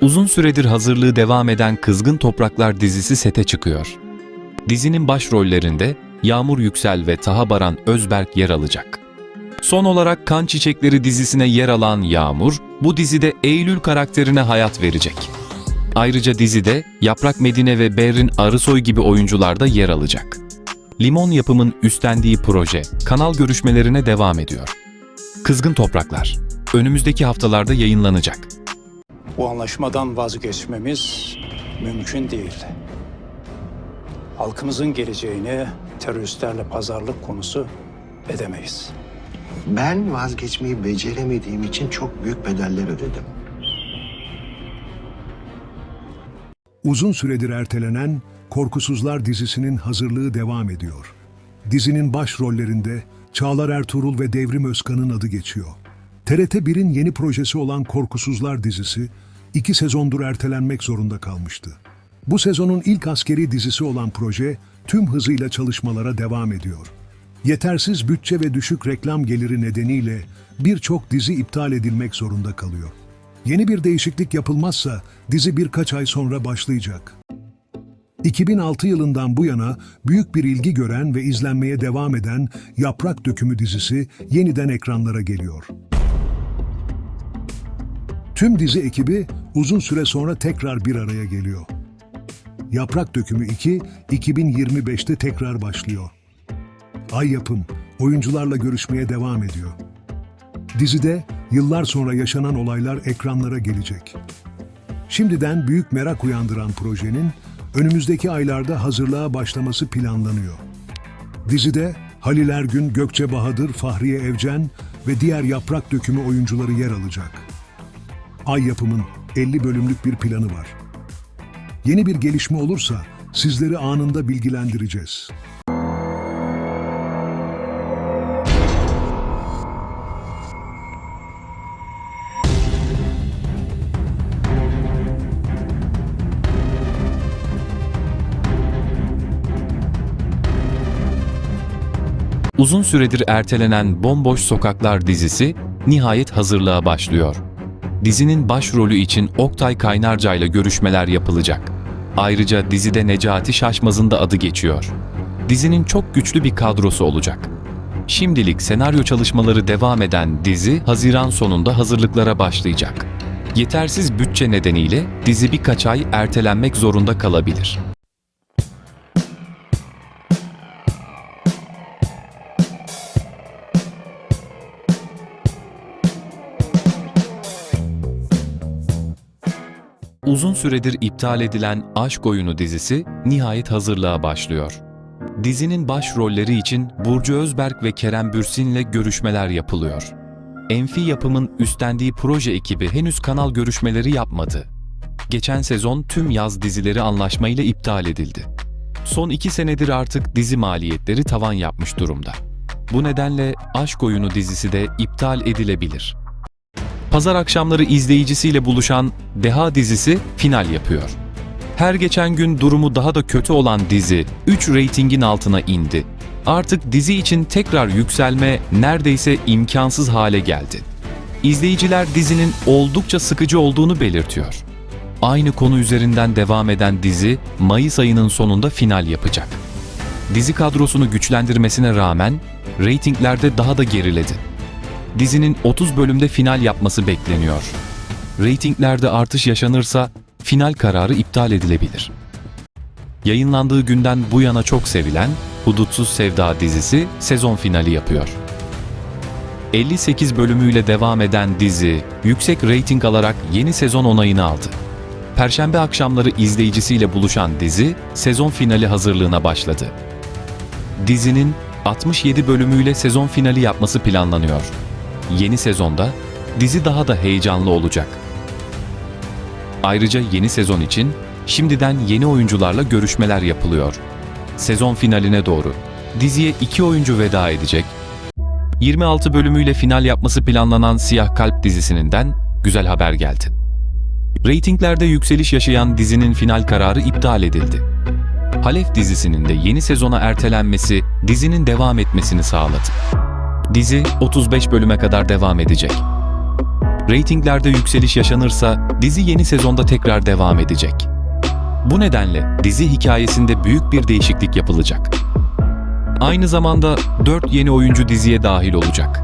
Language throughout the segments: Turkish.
Uzun süredir hazırlığı devam eden Kızgın Topraklar dizisi sete çıkıyor. Dizinin başrollerinde Yağmur Yüksel ve Taha Baran Özberk yer alacak. Son olarak Kan Çiçekleri dizisine yer alan Yağmur, bu dizide Eylül karakterine hayat verecek. Ayrıca dizide Yaprak Medine ve Berrin Arısoy gibi oyuncular da yer alacak. Limon Yapım'ın üstlendiği proje kanal görüşmelerine devam ediyor. Kızgın Topraklar önümüzdeki haftalarda yayınlanacak. Bu anlaşmadan vazgeçmemiz mümkün değil. Halkımızın geleceğini teröristlerle pazarlık konusu edemeyiz. Ben vazgeçmeyi beceremediğim için çok büyük bedeller ödedim. Uzun süredir ertelenen Korkusuzlar dizisinin hazırlığı devam ediyor. Dizinin başrollerinde Çağlar Ertuğrul ve Devrim Özkan'ın adı geçiyor. TRT 1'in yeni projesi olan Korkusuzlar dizisi iki sezondur ertelenmek zorunda kalmıştı. Bu sezonun ilk askeri dizisi olan proje tüm hızıyla çalışmalara devam ediyor. Yetersiz bütçe ve düşük reklam geliri nedeniyle birçok dizi iptal edilmek zorunda kalıyor. Yeni bir değişiklik yapılmazsa dizi birkaç ay sonra başlayacak. 2006 yılından bu yana büyük bir ilgi gören ve izlenmeye devam eden Yaprak Dökümü dizisi yeniden ekranlara geliyor. Tüm dizi ekibi uzun süre sonra tekrar bir araya geliyor. Yaprak Dökümü 2, 2025'te tekrar başlıyor. Ay Yapım, oyuncularla görüşmeye devam ediyor. Dizide yıllar sonra yaşanan olaylar ekranlara gelecek. Şimdiden büyük merak uyandıran projenin önümüzdeki aylarda hazırlığa başlaması planlanıyor. Dizide Halil Ergün, Gökçe Bahadır, Fahriye Evcen ve diğer yaprak dökümü oyuncuları yer alacak. Ay yapımın 50 bölümlük bir planı var. Yeni bir gelişme olursa sizleri anında bilgilendireceğiz. Uzun süredir ertelenen Bomboş Sokaklar dizisi nihayet hazırlığa başlıyor. Dizinin başrolü için Oktay Kaynarca ile görüşmeler yapılacak. Ayrıca dizide Necati Şaşmaz'ın da adı geçiyor. Dizinin çok güçlü bir kadrosu olacak. Şimdilik senaryo çalışmaları devam eden dizi Haziran sonunda hazırlıklara başlayacak. Yetersiz bütçe nedeniyle dizi birkaç ay ertelenmek zorunda kalabilir. Uzun süredir iptal edilen Aşk Oyunu dizisi nihayet hazırlığa başlıyor. Dizinin başrolleri için Burcu Özberk ve Kerem Bürsin'le görüşmeler yapılıyor. Enfi Yapım'ın üstlendiği proje ekibi henüz kanal görüşmeleri yapmadı. Geçen sezon tüm yaz dizileri anlaşmayla iptal edildi. Son iki senedir artık dizi maliyetleri tavan yapmış durumda. Bu nedenle Aşk Oyunu dizisi de iptal edilebilir. Pazar akşamları izleyicisiyle buluşan Deha dizisi final yapıyor. Her geçen gün durumu daha da kötü olan dizi 3 reytingin altına indi. Artık dizi için tekrar yükselme neredeyse imkansız hale geldi. İzleyiciler dizinin oldukça sıkıcı olduğunu belirtiyor. Aynı konu üzerinden devam eden dizi Mayıs ayının sonunda final yapacak. Dizi kadrosunu güçlendirmesine rağmen reytinglerde daha da geriledi dizinin 30 bölümde final yapması bekleniyor. Reytinglerde artış yaşanırsa final kararı iptal edilebilir. Yayınlandığı günden bu yana çok sevilen Hudutsuz Sevda dizisi sezon finali yapıyor. 58 bölümüyle devam eden dizi yüksek reyting alarak yeni sezon onayını aldı. Perşembe akşamları izleyicisiyle buluşan dizi sezon finali hazırlığına başladı. Dizinin 67 bölümüyle sezon finali yapması planlanıyor. Yeni sezonda dizi daha da heyecanlı olacak. Ayrıca yeni sezon için şimdiden yeni oyuncularla görüşmeler yapılıyor. Sezon finaline doğru diziye iki oyuncu veda edecek. 26 bölümüyle final yapması planlanan Siyah Kalp dizisinden güzel haber geldi. Reytinglerde yükseliş yaşayan dizinin final kararı iptal edildi. Halef dizisinin de yeni sezona ertelenmesi dizinin devam etmesini sağladı. Dizi 35 bölüme kadar devam edecek. reytinglerde yükseliş yaşanırsa dizi yeni sezonda tekrar devam edecek. Bu nedenle dizi hikayesinde büyük bir değişiklik yapılacak. Aynı zamanda 4 yeni oyuncu diziye dahil olacak.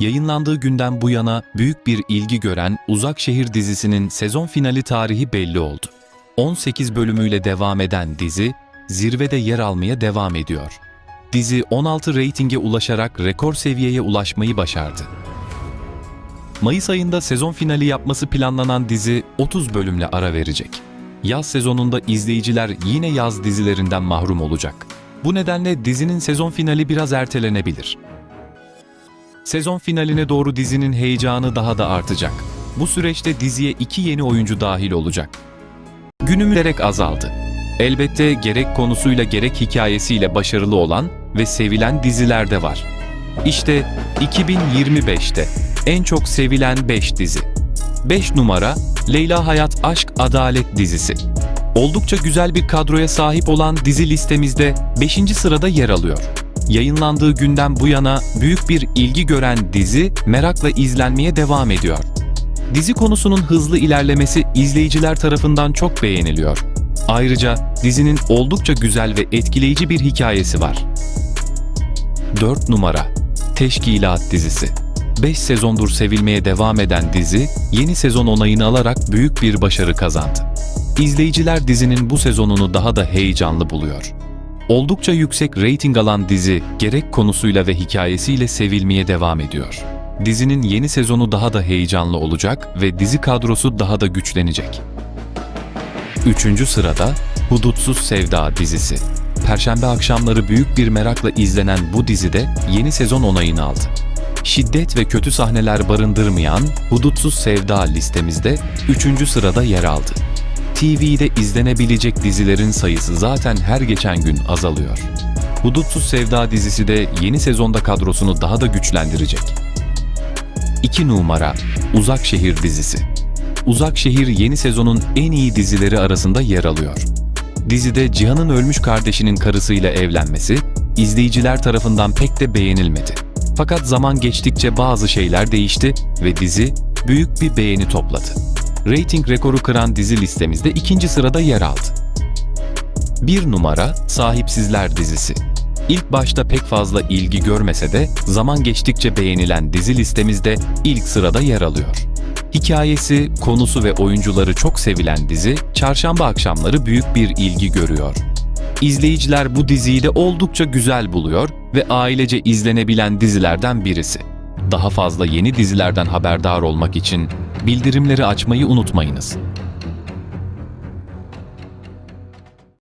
Yayınlandığı günden bu yana büyük bir ilgi gören Uzak Şehir dizisinin sezon finali tarihi belli oldu. 18 bölümüyle devam eden dizi zirvede yer almaya devam ediyor. Dizi 16 reytinge ulaşarak rekor seviyeye ulaşmayı başardı. Mayıs ayında sezon finali yapması planlanan dizi 30 bölümle ara verecek. Yaz sezonunda izleyiciler yine yaz dizilerinden mahrum olacak. Bu nedenle dizinin sezon finali biraz ertelenebilir. Sezon finaline doğru dizinin heyecanı daha da artacak. Bu süreçte diziye iki yeni oyuncu dahil olacak. Günümüzerek azaldı. Elbette gerek konusuyla gerek hikayesiyle başarılı olan ve sevilen diziler de var. İşte 2025'te en çok sevilen 5 dizi. 5 numara Leyla Hayat Aşk Adalet dizisi. Oldukça güzel bir kadroya sahip olan dizi listemizde 5. sırada yer alıyor. Yayınlandığı günden bu yana büyük bir ilgi gören dizi merakla izlenmeye devam ediyor. Dizi konusunun hızlı ilerlemesi izleyiciler tarafından çok beğeniliyor. Ayrıca dizinin oldukça güzel ve etkileyici bir hikayesi var. 4 numara Teşkilat dizisi 5 sezondur sevilmeye devam eden dizi yeni sezon onayını alarak büyük bir başarı kazandı. İzleyiciler dizinin bu sezonunu daha da heyecanlı buluyor. Oldukça yüksek reyting alan dizi gerek konusuyla ve hikayesiyle sevilmeye devam ediyor. Dizinin yeni sezonu daha da heyecanlı olacak ve dizi kadrosu daha da güçlenecek. Üçüncü sırada Hudutsuz Sevda dizisi. Perşembe akşamları büyük bir merakla izlenen bu dizide yeni sezon onayını aldı. Şiddet ve kötü sahneler barındırmayan Hudutsuz Sevda listemizde 3. sırada yer aldı. TV'de izlenebilecek dizilerin sayısı zaten her geçen gün azalıyor. Hudutsuz Sevda dizisi de yeni sezonda kadrosunu daha da güçlendirecek. 2 numara Uzak Şehir dizisi. Uzak Şehir yeni sezonun en iyi dizileri arasında yer alıyor. Dizide Cihan'ın ölmüş kardeşinin karısıyla evlenmesi izleyiciler tarafından pek de beğenilmedi. Fakat zaman geçtikçe bazı şeyler değişti ve dizi büyük bir beğeni topladı. Rating rekoru kıran dizi listemizde ikinci sırada yer aldı. Bir numara Sahipsizler dizisi. İlk başta pek fazla ilgi görmese de zaman geçtikçe beğenilen dizi listemizde ilk sırada yer alıyor. Hikayesi, konusu ve oyuncuları çok sevilen dizi, çarşamba akşamları büyük bir ilgi görüyor. İzleyiciler bu diziyi de oldukça güzel buluyor ve ailece izlenebilen dizilerden birisi. Daha fazla yeni dizilerden haberdar olmak için bildirimleri açmayı unutmayınız.